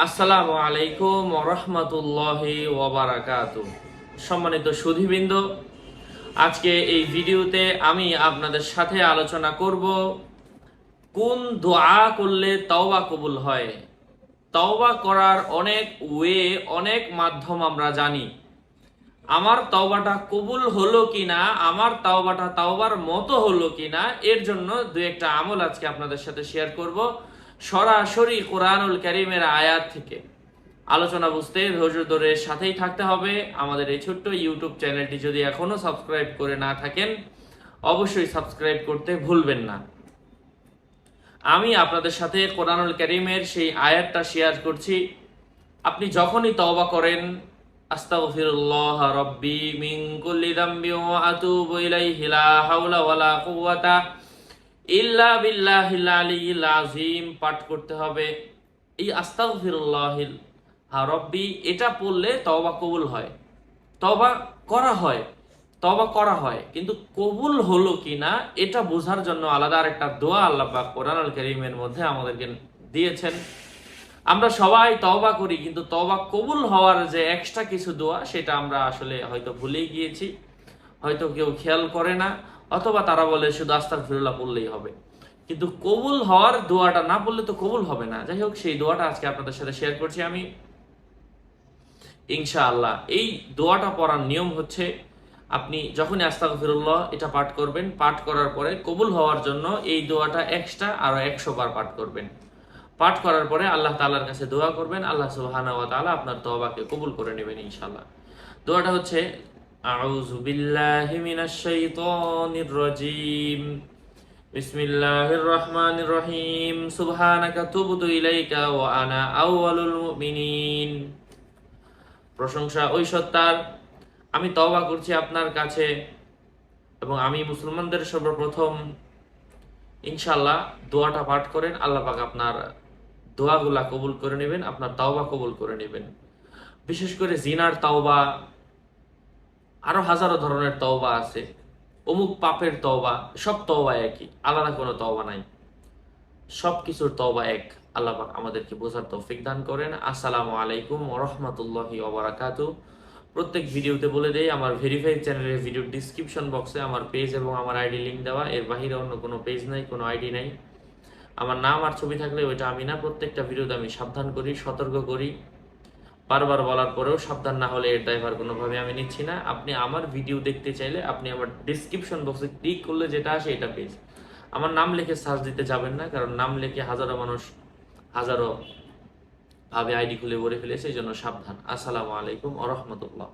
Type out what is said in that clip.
আসসালামু আলাইকুম রহমতুল্লাহি ওবারাকাত সম্মানিত সুধীবৃন্দ, আজকে এই ভিডিওতে আমি আপনাদের সাথে আলোচনা করব, কোন দোয়া করলে তওবা কবুল হয়? তওবা করার অনেক ওয়ে, অনেক মাধ্যম আমরা জানি। আমার তাওবাটা কবুল হলো কিনা, আমার তাওবাটা তাওবার মতো হলো কিনা, এর জন্য দু একটা আমল আজকে আপনাদের সাথে শেয়ার করব। সরাসরি কোরআনুল করিমের আয়াত থেকে। আলোচনা বুঝতে ধৈর্য ধরে সাথেই থাকতে হবে। আমাদের এই ছোট্ট ইউটিউব চ্যানেলটি যদি এখনও সাবস্ক্রাইব করে না থাকেন, অবশ্যই সাবস্ক্রাইব করতে ভুলবেন না। আমি আপনাদের সাথে কোরআনুল করিমের সেই আয়াতটা শেয়ার করছি। আপনি যখনই তওবা করেন, আস্তাগফিরুল্লাহ রাব্বি মিন কুল্লি যামবি ওয়া আতুবু ইলাইহি লা হাওলা ওয়ালা কুওয়াতা। ইল্লা বিল্লাহিল আলিয়্যিল আযীম, পাঠ করতে হবে। এই আস্তাগফিরুল্লাহিল রাব্বি, এটা পড়লে তওবা কবুল হয়। তওবা করা হয়, তওবা করা হয়, কিন্তু কবুল হলো কিনা, এটা বোঝার জন্য আলাদা আরেকটা দোয়া আল্লাহ পাক কোরআনুল কারীমের মধ্যে আমাদেরকে দিয়েছেন। আমরা সবাই তওবা করি, কিন্তু তওবা কবুল হওয়ার যে এক্সট্রা কিছু দোয়া, সেটা আমরা আসলে হয়তো ভুলেই গিয়েছি, হয়তো কেউ খেয়াল করে না অথবা তারা বলে শুধু আস্তাক ফিরুল্লাহ পড়লেই হবে। কিন্তু কবুল হওয়ার দোয়াটা না পড়লে তো কবুল হবে না। যাই হোক, সেই দোয়াটা আজকে আপনাদের সাথে শেয়ার করছি আমি। ইনশাআল্লাহ, এই দোয়াটা পড়ার নিয়ম হচ্ছে আপনি যখনই আস্তাক ফিরুল্লাহ এটা পাঠ করবেন, পাঠ করার পরে কবুল হওয়ার জন্য এই দোয়াটা এক্সট্রা আরও একশো বার পাঠ করবেন। পাঠ করার পরে আল্লাহ তালার কাছে দোয়া করবেন, আল্লাহ সুবহানাহু ওয়া আপনার তওবাকে কবুল করে নেবেন ইনশাআল্লাহ। দোয়াটা হচ্ছে আউযু বিল্লাহি মিনাশ শাইতানির রাজীম। বিসমিল্লাহির রহমানির রহিম। সুবহানাকা তুবতু ইলাইকা ওয়া আনা আউয়ালুল মুমিনিন। প্রশংসা ওই সত্তার। আমি তওবা করছি আপনার কাছে এবং আমি মুসলমানদের সর্বপ্রথম ইনশাল্লাহ দোয়াটা পাঠ করেন। আল্লাহ পাক আপনার দোয়াগুলা কবুল করে নেবেন, আপনার তাওবা কবুল করে নেবেন। বিশেষ করে জিনার তাওবা আরও হাজারো ধরনের তওবা আছে। অমুক পাপের তওবা, সব তওবা একই, আলাদা কোনো তওবা নাই। সব কিছুর তওবা এক, আল্লাহ পাক আমাদেরকে বোঝার তৌফিক দান করেন। আসসালামু আলাইকুম রাহমাতুল্লাহি ওয়া বারাকাতুহু। প্রত্যেক ভিডিওতে বলে দেই, আমার ভেরিফাইড চ্যানেলের ভিডিও ডিসক্রিপশন বক্সে আমার পেজ এবং আমার আইডি লিংক দেওয়া। এর বাহিরে অন্য কোনো পেজ নাই, কোনো আইডি নাই। আমার নাম আর ছবি থাকলে ওইটা আমি না, প্রত্যেকটা ভিডিওতে আমি সাবধান করি, সতর্ক করি। বারবার বলার পরেও সাবধান না হলে এর ড্রাইভার কোনোভাবে আমি নিচ্ছি না। আপনি আমার ভিডিও দেখতে চাইলে আপনি আমার ডিসক্রিপশন বক্সে ক্লিক করলে যেটা আসে এটা পেজ আমার নাম লিখে সার্চ দিতে যাবেন না, কারণ নাম লিখে হাজারো মানুষ হাজারো ভাবে আইডি খুলে ভরে ফেলেছে, এই জন্য সাবধান। আসসালামু আলাইকুম আ রহমতুল্লাহ।